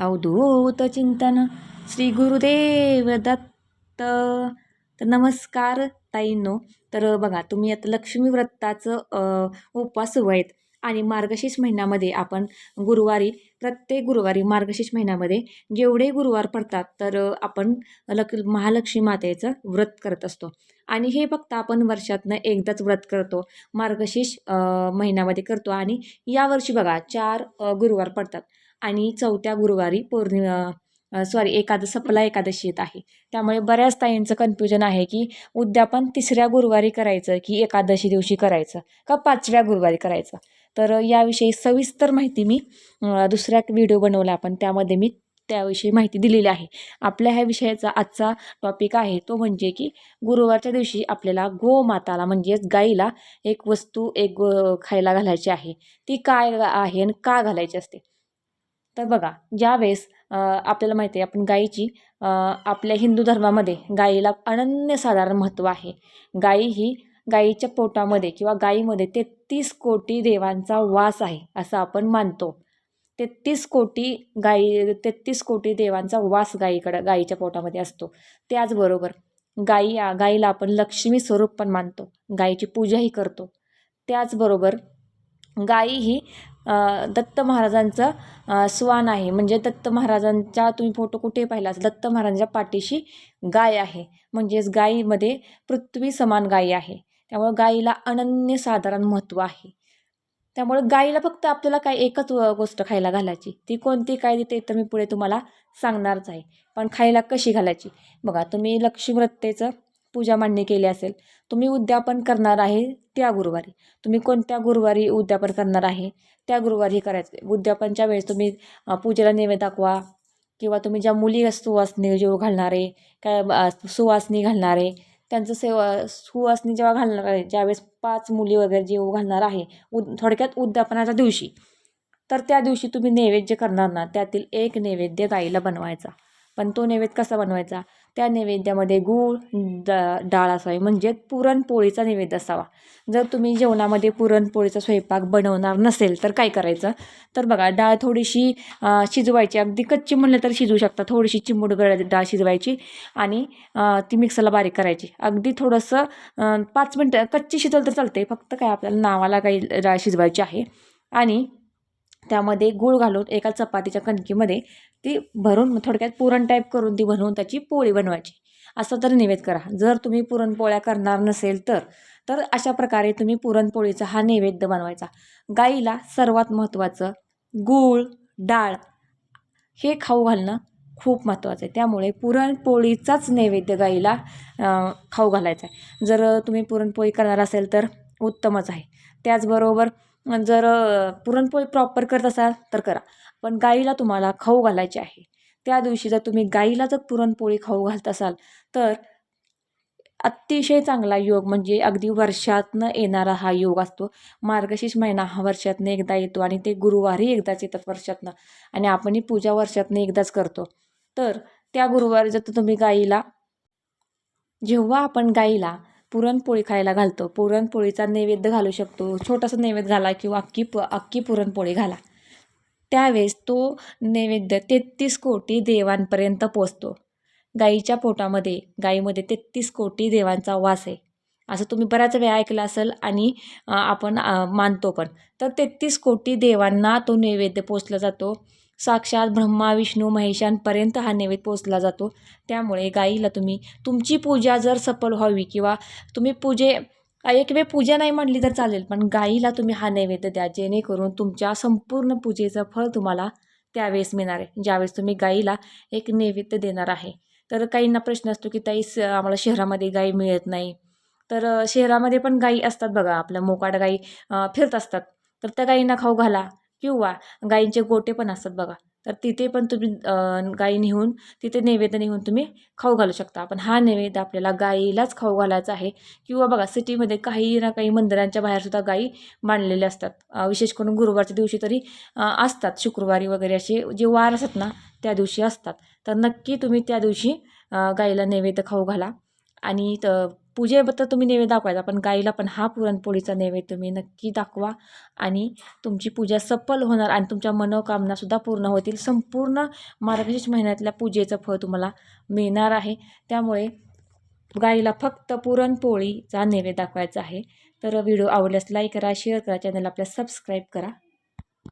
अवधूत चिंतन श्री गुरुदेव दत्त तर नमस्कार ताईंनो तर बघा तुम्ही आता लक्ष्मी व्रताचं अ, उपवास सुरू आहेत आणि मार्गशीर्ष महिन्यामध्ये आपण गुरुवारी प्रत्येक गुरुवारी मार्गशीर्ष महिन्यामध्ये जेवढे गुरुवार पडतात तर आपण लक महालक्ष्मी मातेचं व्रत करत असतो. आणि हे फक्त आपण वर्षातनं एकदाच व्रत करतो मार्गशीर्ष महिन्यामध्ये करतो. आणि यावर्षी बघा चार गुरुवार पडतात. आणि चौथ्या गुरुवारी पौर्णिमा सॉरी एकादश सपला एकादशी येत आहे. त्यामुळे बऱ्याच ताईंचं कन्फ्युजन आहे की उद्यापन तिसऱ्या गुरुवारी करायचं की एकादशी दिवशी करायचं? का पाचव्या गुरुवारी करायचं? तर याविषयी सविस्तर माहिती मी दुसऱ्या व्हिडिओ बनवला आपण. त्यामध्ये मी त्याविषयी माहिती दिलेली आहे. आपल्या ह्या विषयाचा आजचा टॉपिक आहे तो म्हणजे की गुरुवारच्या दिवशी आपल्याला गोमाताला म्हणजेच गाईला एक वस्तू एक खायला घालायची आहे. ती काय आहे आणि का घालायची असते? तर बघा ज्यावेळेस आपल्याला माहिती आहे आपण गाईची आपल्या हिंदू धर्मामध्ये गाईला अनन्यसाधारण महत्त्व आहे. गाई ही गाईच्या पोटामध्ये किंवा गाईमध्ये तेहतीस कोटी देवांचा वास आहे असं आपण मानतो. तेहतीस कोटी गाई तेहतीस कोटी देवांचा वास गाईकडं गाईच्या पोटामध्ये असतो. त्याचबरोबर गाई गाईला आपण लक्ष्मी स्वरूप पण मानतो. गाईची पूजाही करतो. त्याचबरोबर गाई ही दत्त महाराजांचं स्वान आहे. म्हणजे दत्त महाराजांचा तुम्ही फोटो कुठे पाहिला असेल दत्त महाराजांच्या पाठीशी गाय आहे. म्हणजेच गायीमध्ये पृथ्वी समान गायी आहे. त्यामुळं गाईला अनन्यसाधारण महत्त्व आहे. त्यामुळे गाईला फक्त आपल्याला काय एकच गोष्ट खायला घालायची. ती कोणती काय देते तर मी पुढे तुम्हाला सांगणारच आहे. पण खायला कशी घालायची? बघा तुम्ही लक्ष्मीव्रतेचं पूजा मांडणी केली असेल तुम्ही उद्यापन करणार आहे त्या गुरुवारी. तुम्ही कोणत्या गुरुवारी उद्यापन करणार आहे त्या गुरुवारी करायचं. उद्यापनच्या वेळेस तुम्ही पूजेला नैवेद्य दाखवा किंवा तुम्ही ज्या मुली सुवासनी जेव घालणारे काय सुवासनी घालणारे त्यांचं सेवा सुवासनी जेव्हा घालणार आहे ज्यावेळेस पाच मुली वगैरे जेव घालणार आहे उद थोडक्यात उद्यापनाच्या दिवशी तर त्या दिवशी तुम्ही नैवेद्य करणार ना त्यातील एक नैवेद्य गाईला बनवायचा. पण तो नैवेद्य कसा बनवायचा? त्या नैवेद्यामध्ये गूळ ड डाळ असावी. म्हणजे पुरणपोळीचा नैवेद्य असावा. जर तुम्ही जेवणामध्ये पुरणपोळीचा स्वयंपाक बनवणार नसेल तर काय करायचं? तर बघा डाळ थोडीशी शिजवायची. अगदी कच्ची म्हणलं तर शिजवू शकता. थोडीशी चिमूट डाळ शिजवायची आणि ती मिक्सरला बारीक करायची. अगदी थोडंसं पाच मिनटं कच्ची शिजवलं तर चालते फक्त काय आपल्याला नावाला काही डाळ शिजवायची आहे. आणि त्यामध्ये गूळ घालून एका चपातीच्या कणकीमध्ये ती भरून थोडक्यात पुरण टाईप करून ती बनवून त्याची पोळी बनवायची. असं तर नैवेद्य करा. जर तुम्ही पुरणपोळ्या करणार नसेल तर तर अशा प्रकारे तुम्ही पुरणपोळीचा हा नैवेद्य बनवायचा. गाईला सर्वात महत्त्वाचं गूळ डाळ हे खाऊ घालणं खूप महत्त्वाचं आहे. त्यामुळे पुरणपोळीचाच नैवेद्य गाईला खाऊ घालायचा आहे. जर तुम्ही पुरणपोळी करणार असेल तर उत्तमच आहे. त्याचबरोबर जर पुरणपोळी प्रॉपर करत असाल तर करा. पण गाईला तुम्हाला खाऊ घालायची आहे. त्या दिवशी जर तुम्ही गाईला जर पुरणपोळी खाऊ घालत असाल तर अतिशय चांगला योग म्हणजे अगदी वर्षातनं येणारा हा योग असतो. मार्गशीर्ष महिना हा वर्षातनं एकदा येतो आणि ते गुरुवारी एकदाच येतात वर्षातनं आणि आपणही पूजा वर्षातनं एकदाच करतो. तर त्या गुरुवारी जर तुम्ही गाईला जेव्हा आपण गाईला पुरणपोळी खायला घालतो पुरणपोळीचा नैवेद्य घालू शकतो छोटासा नैवेद्य घाला किंवा अख्खी प अख्खी पुरणपोळी घाला. त्यावेळेस तो नैवेद्य तेहतीस कोटी देवांपर्यंत पोचतो. गाईच्या पोटामध्ये गाईमध्ये तेहतीस कोटी देवांचा वास आहे. असं तुम्ही बऱ्याच वेळा ऐकलं असेल आणि आपण मानतो पण. तर तेहतीस कोटी देवांना तो नैवेद्य पोचला जातो. साक्षात ब्रह्मा विष्णू महेशांपर्यंत हा नैवेद्य पोचला जातो. त्यामुळे गाईला तुम्ही तुमची पूजा जर सफल व्हावी किंवा तुम्ही पूजे एक वेळ पूजा नाही म्हणली तर चालेल पण गाईला तुम्ही हा नैवेद्य द्या जेणेकरून तुमच्या संपूर्ण पूजेचं फळ तुम्हाला त्यावेळेस मिळणार आहे. ज्यावेळेस तुम्ही गाईला एक नैवेद्य देणार आहे. तर काहींना प्रश्न असतो की ताई स आम्हाला शहरामध्ये गाई मिळत नाही. तर शहरामध्ये पण गाई असतात बघा आपल्या मोकाट गाई फिरत असतात. तर त्या गाईंना खाऊ घाला किंवा गाईंचे गोटे पण असतात बघा. तर तिथे पण तुम्ही गाई नेऊन तिथे नैवेद्य नेऊन तुम्ही खाऊ घालू शकता. पण हा नैवेद्य आपल्याला गाईलाच खाऊ घालायचा आहे. किंवा बघा सिटीमध्ये काही ना काही मंदिरांच्या बाहेरसुद्धा गाई मांडलेल्या असतात. विशेष करून गुरुवारच्या दिवशी तरी असतात. शुक्रवारी वगैरे असे जे वार असतात ना त्या दिवशी असतात. तर नक्की तुम्ही त्या दिवशी गाईला नैवेद्य खाऊ घाला. आणि त पूजेबद्दल तुम्ही नैवेद्य दाखवायचा पण गाईला पण हा पुरणपोळीचा नैवेद्य तुम्ही नक्की दाखवा आणि तुमची पूजा सफल होणार आणि तुमच्या मनोकामनासुद्धा पूर्ण होतील. संपूर्ण मार्गशीर्ष महिन्यातल्या पूजेचं फळ तुम्हाला मिळणार आहे. त्यामुळे गाईला फक्त पुरणपोळीचा नैवेद्य दाखवायचा आहे. तर व्हिडिओ आवडल्यास लाईक करा शेअर करा चॅनल आपल्या सबस्क्राईब करा.